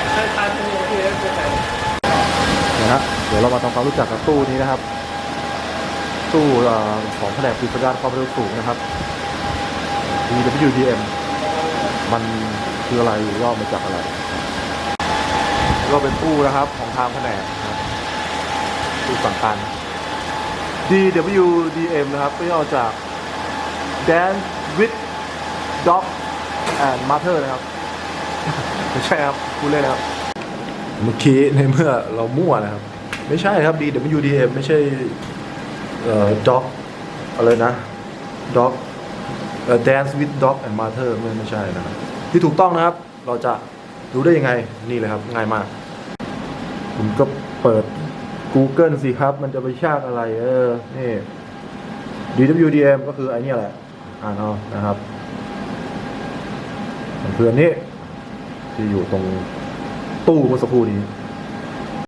นเดี๋ยวนะเดี๋ยวเรามาทำความรู้จักกับตู้นี้นะครับ ตู้เอ่อของแผนกปฏิบัติการความเร็วสูงนะครับ DWDM มันคืออะไรย่อมาจากอะไร ก็เป็นตู้นะครับของทางแผนกนครับตู้สั่งการ DWDM นะครับก็ย่อจาก Dance with Dog and Mother นะครับ ไม่ใช่ครับพูดเล่นนะครับ เมื่อกี้ในเมื่อเรามั่วนะครับ ไม่ใช่ครับ DWDM ไม่ใช่เอ่อ dog อะไรนะ dog เอ่อ dance with dog and mother ไม่ไม่ใช่นะครับที่ถูกต้องนะครับ เราจะรู้ได้ยังไงนี่เลยครับ ง่ายมากผมก็เปิด Google สิครับ มันจะไปชากอะไร เออ นี่ DWDM ก็คือไอ้เนี่ยแหละ อ่านเอานะครับเพื่อนนี้ ที่อยู่ตรงตู้เมื่อสักครู่นี้